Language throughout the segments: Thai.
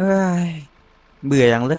เฮ้ยเบื่ออย่างเลย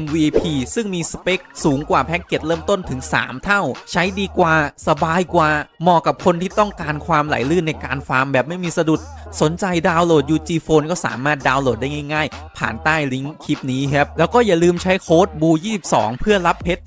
MVP ซึ่งมีสเปคสูงกว่าแพ็กเกจเริ่มต้นถึง 3 เท่า ใช้ดีกว่าสบายกว่า เหมาะกับคนที่ต้องการความไหลลื่นในการฟาร์มแบบไม่มีสะดุด สนใจดาวน์โหลด UG Phone ก็สามารถดาวน์โหลดได้ง่ายๆ ผ่านใต้ลิงก์คลิปนี้ครับ แล้วก็อย่าลืมใช้โค้ด BU22 เพื่อรับเพชร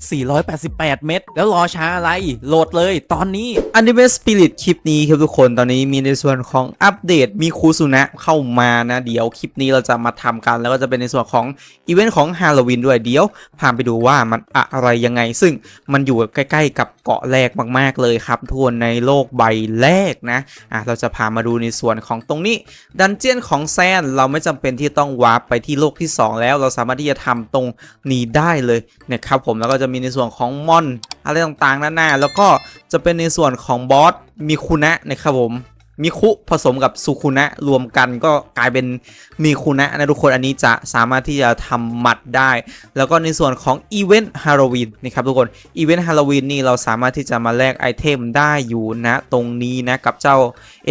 488 เม็ดแล้วรอช้าอะไรโหลดเลยตอนนี้ Anime Spirit คลิปนี้ครับทุกคนตอนนี้มีในส่วนของอัปเดตมีคูซุนะเข้ามานะเดี๋ยวคลิปนี้เราจะมาทำกัน แล้วก็จะเป็นในส่วนของอีเวนต์ของฮาโลวีนด้วยเดี๋ยวพาไปดูว่ามันอะไรยังไง ซึ่งมันอยู่ใกล้ ๆ กับเกาะแรกมากๆเลยครับทุกคนในโลกใบแรกนะอะเราจะพามาดูในส่วนของตรงนี้ ดันเจียนของแซนเราไม่จำเป็นที่ต้องวาร์ปไปที่โลกที่ 2 แล้ว เราสามารถที่จะทำตรงนี้ได้เลยนะครับผมแล้วก็จะมีในส่วนของมอนอะไรต่างๆหน้าแล้วก็จะเป็นในส่วนของบอสมีคุณะนะครับผม มิคุผสมกับสุคุนะรวมกันก็กลายเป็นมีคุนะนะทุกคนอันนี้จะสามารถที่จะทำหมัดได้ แล้วก็ในส่วนของอีเวนต์ฮาโลวีนนะครับทุกคนอีเวนต์ฮาโลวีนนี่เราสามารถที่จะมาแลกไอเทมได้อยู่นะตรงนี้นะกับเจ้า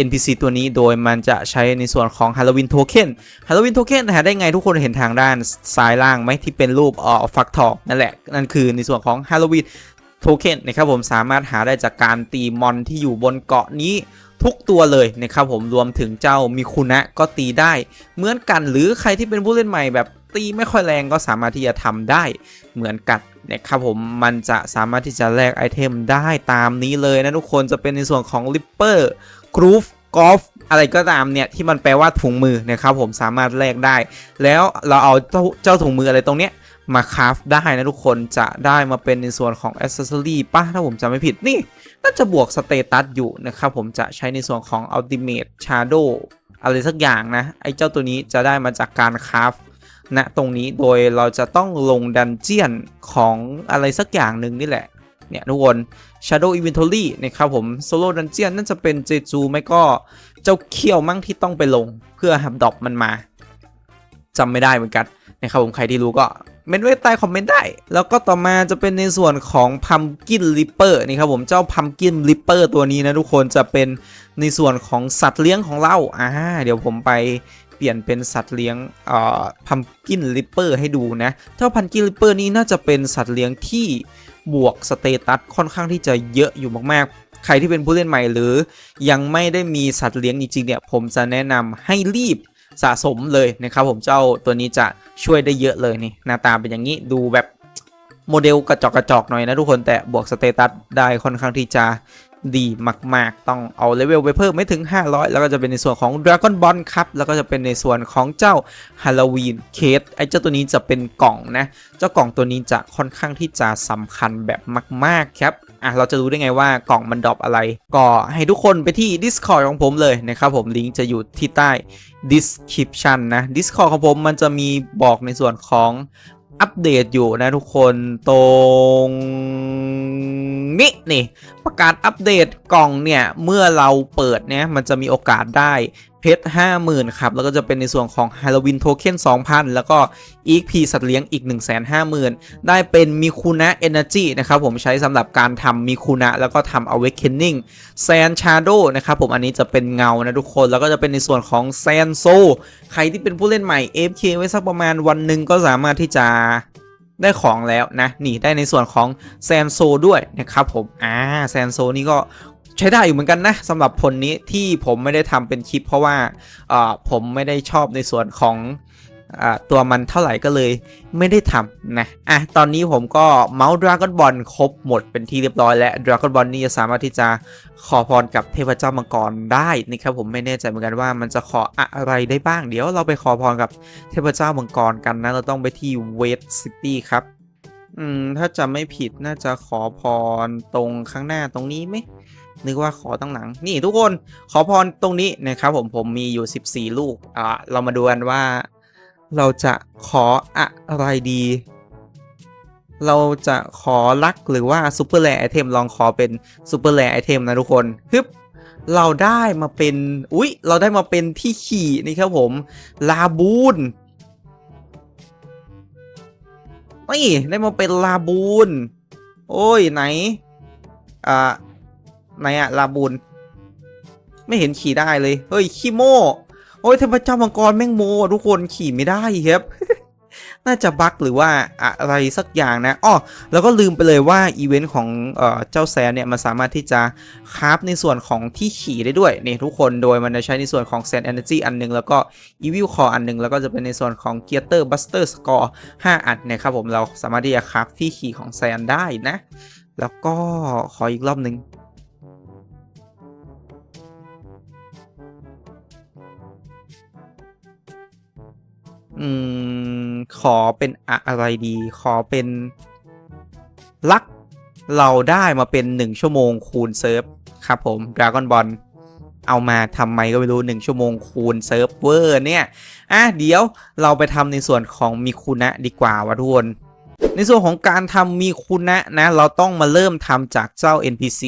NPC ตัวนี้โดยมันจะใช้ในส่วนของ Halloween Token Halloween Token หาได้ไงทุกคนเห็นทางด้านซ้ายล่างไหมที่เป็นรูปอ่อฟักทองนั่นแหละนั่นคือในส่วนของ Halloween Token นะครับผมสามารถหาได้จากการตีมอนที่อยู่บนเกาะนี้ ทุกตัวเลยนะครับผมรวมถึงเจ้ามิคุนะก็ตีได้เหมือนกันหรือใครที่เป็นผู้เล่นใหม่แบบตีไม่ค่อยแรงก็สามารถที่จะทำได้เหมือนกันนะครับผมมันจะสามารถที่จะแลกไอเทมได้ตามนี้เลยนะทุกคนจะเป็นในส่วนของ Ripper Groove Golf อะไรก็ตามเนี่ยที่มันแปลว่าถุงมือนะครับผมสามารถแลกได้ แล้วเราเอาเจ้าถุงมืออะไรตรงเนี้ย มาคราฟได้นะทุกคนจะได้มาเป็นในส่วนของ Accessory ป่ะ ถ้าผมจำไม่ผิดนี่ น่าจะบวกสเตตัสอยู่นะครับ ผมจะใช้ในส่วนของ Ultimate Shadow อะไรสักอย่างนะ ไอ้เจ้าตัวนี้จะได้มาจากการคราฟณตรงนี้โดยเราจะต้องลงดันเจียนของอะไรสักอย่างหนึ่งนี่แหละ เนี่ยทุกคน Shadow Inventory นะครับผม Solo Dungeon น่าจะเป็นเจจูไม่ก็เจ้าเขี้ยวมั่งที่ต้องไปลงเพื่อหับดอกมันมาจำไม่ได้เหมือนกันนะครับผมใครที่รู้ก็เมนไว้ใต้คอมเมนต์ได้ แล้วก็ต่อมาจะเป็นในส่วนของ Pumpkin Ripper นี่ครับผมเจ้า Pumpkin Ripper ตัวนี้นะทุกคนจะเป็นในส่วนของสัตว์เลี้ยงของเราอ่าเดี๋ยวผมไปเปลี่ยนเป็นสัตว์เลี้ยงเอ่อ Pumpkin Ripper ให้ดูนะเจ้า Pumpkin Ripper นี้น่าจะเป็นสัตว์เลี้ยงที่บวกสเตตัสค่อนข้างที่จะเยอะอยู่มากๆ ใครที่เป็นผู้เล่นใหม่หรือ ยังไม่ได้มีสัตว์เลี้ยงจริงๆเนี่ยผมจะแนะนำให้รีบ สะสมเลยนะครับผมเจ้าตัวนี้จะช่วยได้เยอะเลยนี่หน้าตาเป็นอย่างนี้ดูแบบโมเดลกระจอกกระจอกหน่อยนะทุกคนแต่บวกสเตตัสได้ค่อนข้างที่จะดีมาก ๆ ต้องเอาเลเวลไปเพิ่มไม่ถึง 500 แล้วก็จะเป็นในส่วนของ Dragon Ball ครับ แล้วก็จะเป็นในส่วนของเจ้า Halloween c a s ไอ้เจ้าตัวนี้จะเป็นกล่องนะ เจ้ากล่องตัวนี้จะค่อนข้างที่จะสำคัญแบบมาก ๆ ครับ อะเราจะรู้ได้ไงว่ากล่องมันดรอปอะไร ก็ให้ทุกคนไปที่ Discord ของผมเลยนะครับผมลิงก์จะอยู่ที่ใต้ description นะ Discord ของผมมันจะมีบอกในส่วนของอัปเดตอยู่นะทุกคนตรงนี้นี่ประกาศอัปเดตกล่องเนี่ย เมื่อเราเปิดเนี่ยมันจะมีโอกาสได้ เพชร50,000 ครับ แล้วก็จะเป็นในส่วนของ Halloween Token 2,000 แล้วก็ EXP สัตว์เลี้ยงอีก 150,000 ได้เป็นมิคุนะ Energy นะครับผมใช้สำหรับการทำมิคุนะแล้วก็ทำ Awakening Sand Shadow นะครับผมอันนี้จะเป็นเงานะทุกคน แล้วก็จะเป็นในส่วนของ Sand Soul ใครที่เป็นผู้เล่นใหม่ AFK ไว้สักประมาณวันหนึ่งก็สามารถที่จะได้ของแล้วนะนี่ได้ในส่วนของแซนโซด้วยนะครับผมอ่าแซนโซนี่ก็ ใช้ได้อยู่เหมือนกันนะสำหรับผลนี้ที่ผมไม่ได้ทำเป็นคลิป เพราะว่าผมไม่ได้ชอบในส่วนของอตัวมันเท่าไหร่ก็เลยไม่ได้ทำนะ อะ ตอนนี้ผมก็เมาส์ดราก้อนบอลครบหมดเป็นที่เรียบร้อยแล้วดราก้อนบอลนี่จะสามารถที่จะขอพรกับเทพเจ้ามังกรได้นะครับผมไม่แน่ใจเหมือนกันว่ามันจะขออะไรได้บ้าง เดี๋ยวเราไปขอพรกับเทพเจ้ามังกรกันนะ เราต้องไปที่เวสซิตี้ครับ อืม ถ้าจำไม่ผิดน่าจะขอพรตรงข้างหน้าตรงนี้ไหม นึกว่าขอตั้งหลัง นี่ทุกคนขอพรตรงนี้นะครับผมผมมีอยู่ 14 ลูกอ่าเรามาดูกันว่า เราจะขออะไรดี เราจะขอลักหรือว่าซูเปอร์แรไอเทมลองขอเป็นซูเปอร์แรไอเทมนะทุกคนฮึบเราได้มาเป็นอุ๊ย เราได้มาเป็นที่ขี่นี่ครับผม ลาบูนนี่ได้มาเป็นลาบูนโอ้ยไหน อ่า ไหนอะลาบูนไม่เห็นขี่ได้เลย เฮ้ยขี้โม่โอ้ยเทพเจ้ามังกรแม่งโมทุกคนขี่ไม่ได้ครับน่าจะบั๊กหรือว่าอะไรสักอย่างนะอ้อแล้วก็ลืมไปเลยว่าอีเวนต์ของเออเจ้าแซนเนี่ย มันสามารถที่จะคราฟในส่วนของที่ขี่ได้ด้วยนี่ทุกคนโดยมันจะใช้ในส่วนของแซน Energy อันหนึง แล้วก็ Evil Core อันหนึง แล้วก็จะเป็นในส่วนของ Gear Buster Score 5อันนะครับผมเราสามารถที่จะคราฟที่ขี่ของแซนได้นะ แล้วก็ขออีกรอบหนึ่ง อืม ขอเป็นอะไรดี ขอเป็น ลัก เราได้มาเป็น1ชั่วโมงคูณเซิร์ฟ ครับผมดราก้อนบอลเอามาทำไมก็ไม่รู้ 1 ชั่วโมงคูณเซิร์ฟเวอร์เนี่ย อะเดี๋ยวเราไปทำในส่วนของมีคุนะดีกว่าวะทุกคนในส่วนของการทำมีคุนะนะ เราต้องมาเริ่มทำจากเจ้า NPC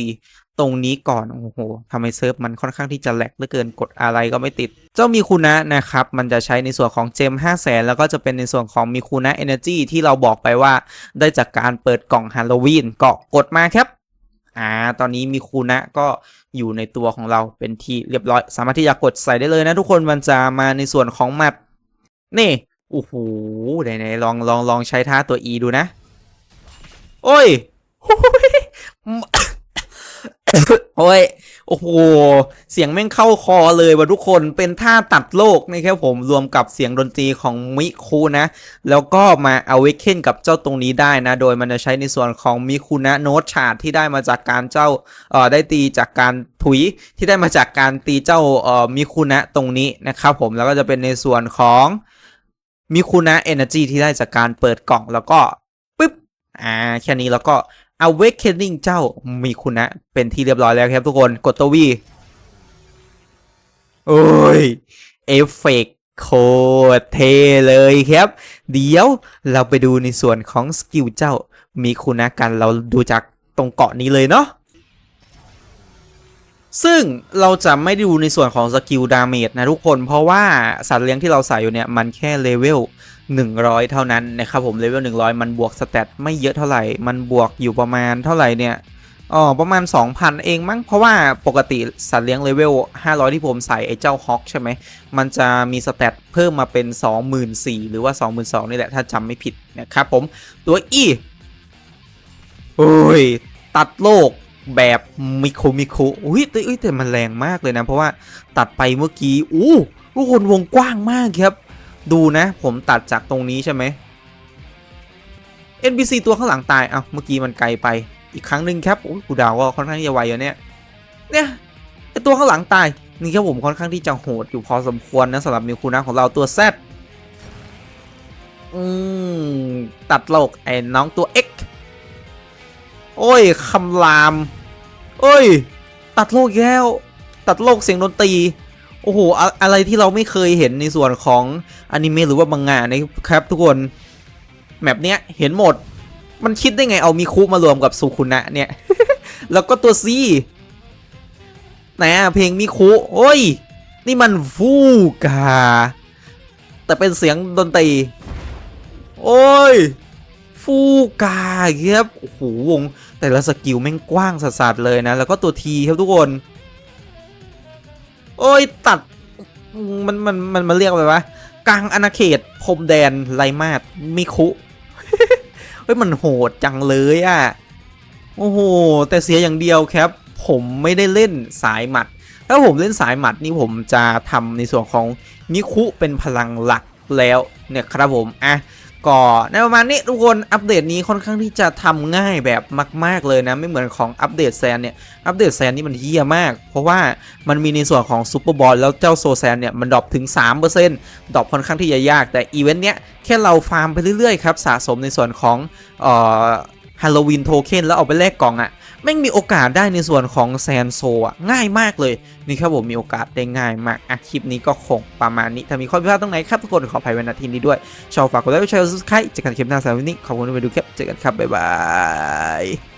ตรงนี้ก่อน โอ้โหทำไมเซิร์ฟมันค่อนข้างที่จะแหลกเหลือเกินกดอะไรก็ไม่ติด เจ้ามีคูนะนะครับ มันจะใช้ในส่วนของเจม 5 0 0แสนแล้วก็จะเป็นในส่วนของมีคูนะ Energy ที่เราบอกไปว่าได้จากการเปิดกล่องฮาโลวีนเก็กดมาครับอ่า ตอนนี้มีคูนะก็อยู่ในตัวของเราเป็นที่เรียบร้อย สามารถที่จะกดใส่ได้เลยนะทุกคนมันจะมาในส่วนของแมปนี่โอ้โหไหนๆลองลองลองใช้ท่าตัว E ดูนะ โอ้ย โอ้ย โอ้โห เสียงแม่งเข้าคอเลยว่ะทุกคน เป็นท่าตัดโลกนะครับผม รวมกับเสียงดนตรีของมิคุนะ แล้วก็มาเอาเวกเคนกับเจ้าตรงนี้ได้นะ โดยมันจะใช้ในส่วนของมิคุนะโน้ตชาดที่ได้มาจากการเจ้า เอ่อ ได้ตีจากการถุย ที่ได้มาจากการตีเจ้า เอ่อ มิคุนะตรงนี้นะครับผม แล้วก็จะเป็นในส่วนของมิคุนะเอเนจีที่ได้จากการเปิดกล่องแล้วก็ปึ๊บ อ่า แค่นี้แล้วก็ Awakening เจ้ามีคุณนะเป็นที่เรียบร้อยแล้วครับทุกคนกดตัววีโอ้ย เอฟเฟกโคตรเทเลยครับ เดี๋ยวเราไปดูในส่วนของสกิลเจ้ามีคุณนะกันเราดูจากตรงเกาะนี้เลยเนาะซึ่งเราจะไม่ดูในส่วนของสกิลดาเมจนะทุกคน เพราะว่าสัตว์เลี้ยงที่เราใส่อยู่เนี่ย มันแค่เลเวล 100 เท่านั้นนะครับผมเลเวล100 มันบวกสเตตไม่เยอะเท่าไหร่ มันบวกอยู่ประมาณเท่าไหร่เนี่ยอ๋อประมาณ 2,000 เองมั้งเพราะว่าปกติสัตว์เลี้ยงเลเวล 500 ที่ผมใส่ไอ้เจ้าฮอกใช่ไหม มันจะมีสเตตเพิ่มมาเป็น 24,000 หรือว่า 22,000 นี่แหละ ถ้าจำไม่ผิดนะครับผมตัวอีโอ้ย ตัดโลกแบบมิคุมิคุอุ้ยแต่อุ้ยแต่มันแรงมากเลยนะ เพราะว่าตัดไปเมื่อกี้อู้ทุกคนวงกว้างมากครับ ดูนะผมตัดจากตรงนี้ใช่ไหม NPC ตัวข้างหลังตายเอะเมื่อกี้มันไกลไปอีกครั้งหนึ่งครับโอ้ยกูดาวก็ค่อนข้างที่จะไวอยู่เนี่ยเนี่ยไอตัวข้างหลังตายนี่ครับผมค่อนข้างที่จะโหดอยู่พอสมควรนะสำหรับมิวคูนะของเราตัว Z อืมตัดโลกไอ้น้องตัว X โอ้ยคำราม โอ้ย ตัดโลกอีกแล้ว ตัดโลกเสียงดนตรี โอ้โหอะอะไรที่เราไม่เคยเห็นในส่วนของอนิเมะหรือว่ามังงะนะครับทุกคนแมปเนี้ยเห็นหมด มันคิดได้ไงเอามิคุมารวมกับสุคุนะเนี่ย แล้วก็ตัวซีไหนอะเพลงมิคุโอ้ย นี่มันฟูกา แต่เป็นเสียงดนตรี โอ้ย ฟูกาครับโอ้โหวง แต่ละสกิลแม่งกว้างสัสๆเลยนะ แล้วก็ตัวทีครับทุกคน โอ้ยตัดมันมันมันมันเรียกอะไรวะกลางอาณาเขตพรมแดนไรมาดมิคุเฮ้ยมันโหดจังเลยอะ่ะโอ้โหแต่เสียอย่างเดียวครับ ผมไม่ได้เล่นสายหมัด ถ้าผมเล่นสายหมัดนี่ผมจะทำในส่วนของมิคุเป็นพลังหลักแล้วเนี่ยครับผมอะ ก็ในประมาณนี้ทุกคนอัปเดตนี้ค่อนข้างที่จะทำง่ายแบบมาก ๆเลยนะไม่เหมือนของอัปเดตแซนเนี่ยอัปเดตแซนนี่มันเยี่ยมาก เพราะว่ามันมีในส่วนของซูเปอร์บอลแล้วเจ้าโซแซนเนี่ยมันดรอปถึง 3%ดรอปค่อนข้างที่จะยากแต่อีเวนต์เนี้ยแค่เราฟาร์มไปเรื่อยๆครับสะสมในส่วนของเอ่อฮาโลวีนโทเค็นแล้วเอาไปแลกกล่องอะ่ะ แม่งมีโอกาสได้ในส่วนของแซนโซอะง่ายมากเลย นี่ครับผมมีโอกาสได้ง่ายมากอะคลิปนี้ก็คงประมาณนี้ ถ้ามีข้อพิพาดตรงไหนครับทุกคนขออภัยไว้ณที่นี้ด้วย ชอบฝากกดไลค์กดแชร์กดซับสไครต์เจอกันคลิปหน้าสำหรับวันนี้ขอบคุณที่มาดูคลิปเจอกันครับบ๊ายบาย